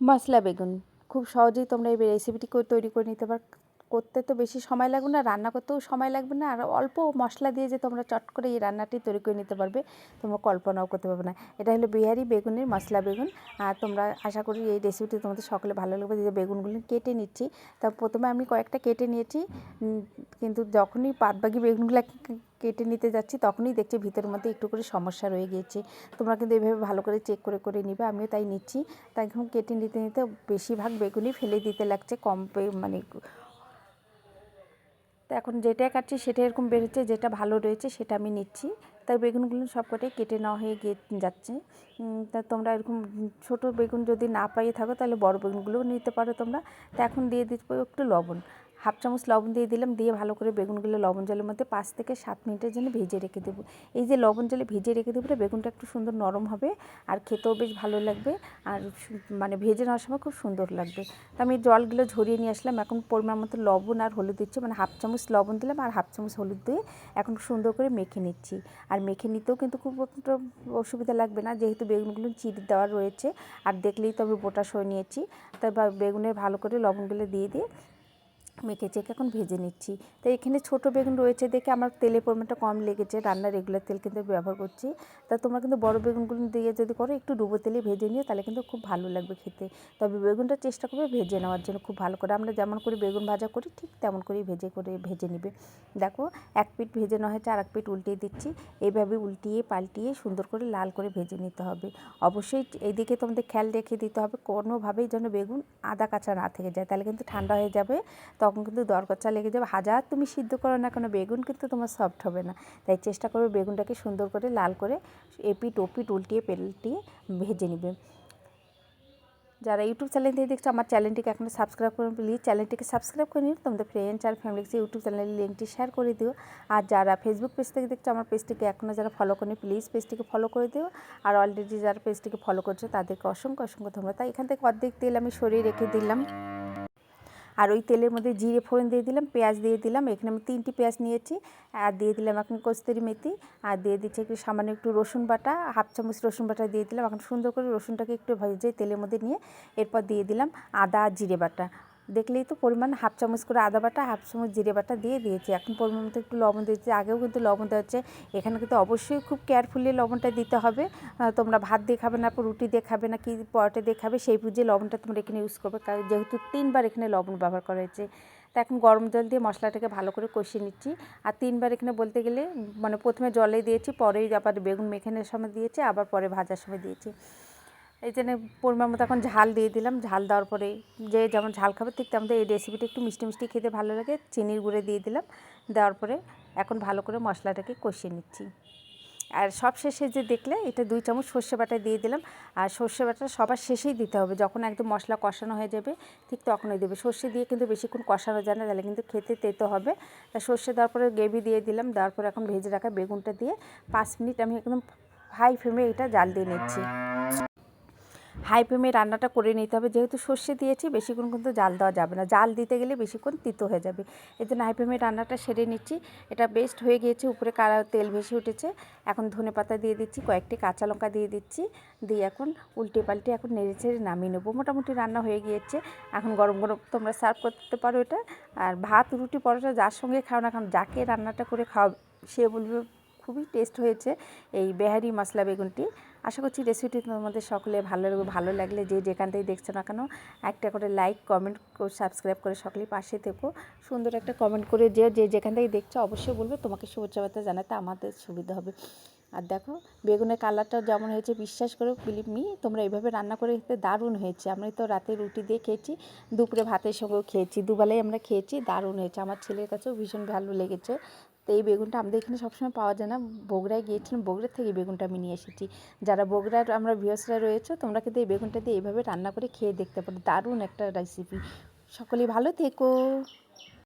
মশলা বেগুন। খুব সহজেই তোমরা এই রেসিপিটি তৈরি করে নিতে পার করতে তো বেশি সময় লাগবে না, রান্না করতেও সময় লাগবে না, আর অল্প মশলা দিয়ে যে তোমরা চট করে এই রান্নাটি তৈরি করে নিতে পারবে, তোমরা কল্পনাও করতে পারবে না। এটা হলো বিহারি বেগুনের মশলা বেগুন, আর তোমরা আশা করি এই রেসিপিটি তোমাদের সকলে ভালো লাগবে, যে বেগুনগুলো কেটে নিচ্ছি। তা প্রথমে আমি কয়েকটা কেটে নিয়েছি কিন্তু যখনই বাদবাকি বেগুনগুলো কেটে নিতে যাচ্ছি, তখনই দেখছি ভিতরের মধ্যে একটু করে সমস্যা রয়ে গিয়েছে। তোমরা কিন্তু এভাবে ভালো করে চেক করে করে নিবে, আমিও তাই নিচ্ছি। তাই এখন কেটে নিতে নিতে বেশিরভাগ বেগুনই ফেলে দিতে লাগছে, কম মানে তো এখন যেটা কাটছি সেটা এরকম বেরোচ্ছে, যেটা ভালো রয়েছে সেটা আমি নিচ্ছি। তাই বেগুনগুলো সবকটাই কেটে নেওয়া হয়ে গিয়ে যাচ্ছে। তা তোমরা এরকম ছোট বেগুন যদি না পাইয়ে থাকো তাহলে বড় বেগুনগুলোও নিতে পারো তোমরা। তা এখন দিয়ে দিতে একটু লবণ। হাফ চামচ লবণ দিয়ে দিলাম, দিয়ে ভালো করে বেগুনগুলো লবণ জলের মধ্যে পাঁচ থেকে সাত মিনিটের জন্য ভেজে রেখে দেবো। এই যে লবণ জলে ভিজে রেখে দেবো বেগুনটা একটু সুন্দর নরম হবে আর খেতেও বেশ ভালো লাগবে আর মানে ভেজে নেওয়ার সময় খুব সুন্দর লাগবে। তো আমি জলগুলো ঝরিয়ে নিয়ে আসলাম, এখন পরিমাণ মতো লবণ আর হলুদ দিচ্ছি মানে হাফ চামচ লবণ দিলাম আর হাফ চামচ হলুদ দিয়ে এখন সুন্দর করে মেখে নিচ্ছি। আর মেখে নিতেও কিন্তু খুব একটা অসুবিধা লাগবে না, যেহেতু বেগুনগুলো চিট দেওয়া রয়েছে, আর দেখলেই তো আমি বোটা সয়ে নিয়েছি। তাই বেগুনের ভালো করে লবণগুলো দিয়ে দিয়ে মেখে চেখে এখন ভেজে নিচ্ছি। তো এখানে ছোট বেগুন রয়েছে দেখে আমার তেলের পরিমাণটা কম লেগেছে, রান্নার রেগুলার তেল কিন্তু ব্যবহার করছি। তা তোমরা কিন্তু বড় বেগুনগুলো দিয়ে যদি করো, একটু ডুবো তেলে ভেজে নিও, তাহলে কিন্তু খুব ভালো লাগবে খেতে। তবে বেগুনটা চেষ্টা করবে ভেজে নেওয়ার জন্য খুব ভালো করে। আমরা যেমন করে বেগুন ভাজা করি, ঠিক তেমন করেই ভেজে করে, ভেজে নেবে। দেখো, এক পিঠ ভেজে নেওয়া হয়েছে আর এক পিঠ উল্টিয়ে দিচ্ছি। এইভাবে উল্টিয়ে পাল্টিয়ে সুন্দর করে লাল করে ভেজে নিতে হবে। অবশ্যই এইদিকে তোমাদের খেয়াল রেখে দিতে হবে, কোনোভাবেই যেন বেগুন আদা কাঁচা না থেকে যায়, তাহলে কিন্তু ঠান্ডা হয়ে যাবে। তখন কিন্তু দরকচা লেগে যাবে হাজার তুমি সিদ্ধ করো না কেন, বেগুন কিন্তু তোমার সফট হবে না। তাই চেষ্টা করবে বেগুনটাকে সুন্দর করে লাল করে এপিট ওপিট উল্টিয়ে পেল্টিয়ে ভেজে নেবে। যারা ইউটিউব চ্যানেল থেকে দেখছ, আমার চ্যানেলটিকে এখনও সাবস্ক্রাইব করুন প্লিজ চ্যানেলটিকে সাবস্ক্রাইব করে নিও। তোমাদের ফ্রেন্ডস আর ফ্যামিলিকে ইউটিউব চ্যানেলের লিঙ্কটি শেয়ার করে দিও। আর যারা ফেসবুক পেজ থেকে দেখছ, আমার পেজটিকে এখনও যারা ফলো করেনি প্লিজ পেজটিকে ফলো করে দিও। আর অলরেডি যারা পেজটিকে ফলো করছ, তাদেরকে অসংখ্য অসংখ্য ধন্যবাদ। তাই এখান থেকে অর্ধেক তেল আমি সরিয়ে রেখে দিলাম। আর ওই তেলের মধ্যে জিরে ফোড়ন দিয়ে দিলাম, পেঁয়াজ দিয়ে দিলাম, এখানে আমি তিনটি পেঁয়াজ নিয়েছি, আর দিয়ে দিলাম এখন কস্তুরি মেথি, আর দিয়ে দিচ্ছি একটু সামান্য একটু রসুন বাটা, হাফ চামচ রসুন বাটা দিয়ে দিলাম, এখন সুন্দর করে রসুনটাকে একটু ভেজে তেলের মধ্যে নিয়ে, এরপর দিয়ে দিলাম আদা জিরে বাটা। দেখলেই তো পরিমাণ হাফ চামচ করে আদা বাটা, হাফ চামচ জিরে বাটা দিয়ে দিয়েছি। এখন পরিমাণ মতো একটু লবণ দিয়েছি আগেও কিন্তু লবণ দেওয়া হচ্ছে। এখানে কিন্তু অবশ্যই খুব কেয়ারফুলি লবণটা দিতে হবে। তোমরা ভাত দিয়ে খাবে না রুটি দিয়ে খাবে না, কি পরোটা দিয়ে খাবে, সেই বুঝে লবণটা তোমরা এখানে ইউজ করবে। কারণ যেহেতু তিনবার এখানে লবণ ব্যবহার করা হয়েছে। তা এখন গরম জল দিয়ে মশলাটাকে ভালো করে কষিয়ে নিচ্ছি। আর তিনবার এখানে বলতে গেলে মানে প্রথমে জলে দিয়েছি, পরেই আবার বেগুন মেখানোর সময় দিয়েছি, আবার পরে ভাজার সময় দিয়েছি। এই জন্য পরিমাণ মতো এখন ঝাল দিয়ে দিলাম। ঝাল দেওয়ার পরে যে যেমন ঝাল খাবে, ঠিক তেমন এই রেসিপিটা একটু মিষ্টি মিষ্টি খেতে ভালো লাগে। চিনির গুঁড়ে দিয়ে দিলাম। দেওয়ার পরে এখন ভালো করে মশলাটাকে কষিয়ে নিচ্ছি। আর সব শেষে যে দেখলে, এটা দুই চামচ সর্ষে বাটা দিয়ে দিলাম। আর সর্ষে বাটা সবার শেষেই দিতে হবে। যখন একদম মশলা কষানো হয়ে যাবে, ঠিক তখনই দেবে। সর্ষে দিয়ে কিন্তু বেশিক্ষণ কষানো যায় না, তাহলে কিন্তু খেতে তেতো হবে। তা সর্ষে দেওয়ার পরে গ্রেভি দিয়ে দিলাম। দেওয়ার পরে এখন ভেজে রাখা বেগুনটা দিয়ে পাঁচ মিনিট আমি একদম হাই ফ্লেমে এটা জাল দিয়ে নিচ্ছি। হাই ফ্লেমে রান্নাটা করে নিতে হবে। যেহেতু সর্ষে দিয়েছি বেশিক্ষণ কিন্তু জাল দেওয়া যাবে না। জাল দিতে গেলে বেশিক্ষণ তিতো হয়ে যাবে। এই জন্য হাই ফ্লেমে রান্নাটা সেরে নিচ্ছি। এটা বেস্ট হয়ে গিয়েছে, উপরে কারা তেল ভেসে উঠেছে। এখন ধনে পাতা দিয়ে দিচ্ছি, কয়েকটি কাঁচা লঙ্কা দিয়ে দিচ্ছি। দিয়ে এখন উল্টে পাল্টে এখন নেড়ে ছেড়ে নামিয়ে নেব। মোটামুটি রান্না হয়ে গিয়েছে। এখন গরম গরম তোমরা সার্ভ করতে পারো এটা। আর ভাত, রুটি, পরোটা যার সঙ্গে খাও না কারণ যাকে রান্নাটা করে খাও, সে বলবে খুবই টেস্ট হয়েছে এই বেহারি মশলা বেগুনটি। আশা করছি রেসিপিটি তোমাদের সকলে ভালো লাগবে, ভালো লাগলে যে যেখান থেকে দেখছ না কেন, একটা করে লাইক কমেন্ট সাবস্ক্রাইব করে সকলেই পাশে থেকো। সুন্দর একটা কমেন্ট করে যে যে যেখান থেকে দেখছ অবশ্যই বলবে, তোমাকে শুভেচ্ছা বার্তা জানাতে আমাদের সুবিধা হবে। আর দেখো, বেগুনের কালারটা যেমন হয়েছে, বিশ্বাস করো বিলিভ মি তোমরা এইভাবে রান্না করে খেতে দারুণ হয়েছে। আমরা তো রাতে রুটি দিয়ে খেয়েছি, দুপুরে ভাতের সঙ্গেও খেয়েছি, দুবেলায় আমরা খেয়েছি, দারুণ হয়েছে। আমার ছেলের কাছেও ভীষণ ভালো লেগেছে। তো এই বেগুনটা আমাদের এখানে সবসময় পাওয়া যায় না। বগুড়ায় গিয়েছিলাম, বগুড়ার থেকে বেগুনটা আমি নিয়ে এসেছি। যারা বগুড়ার আমরা ভিউসরা রয়েছে, তোমরা কিন্তু এই বেগুনটা দিয়ে এইভাবে রান্না করে খেয়ে দেখতে পারো। দারুণ একটা রেসিপি সকলেই ভালো থেকো।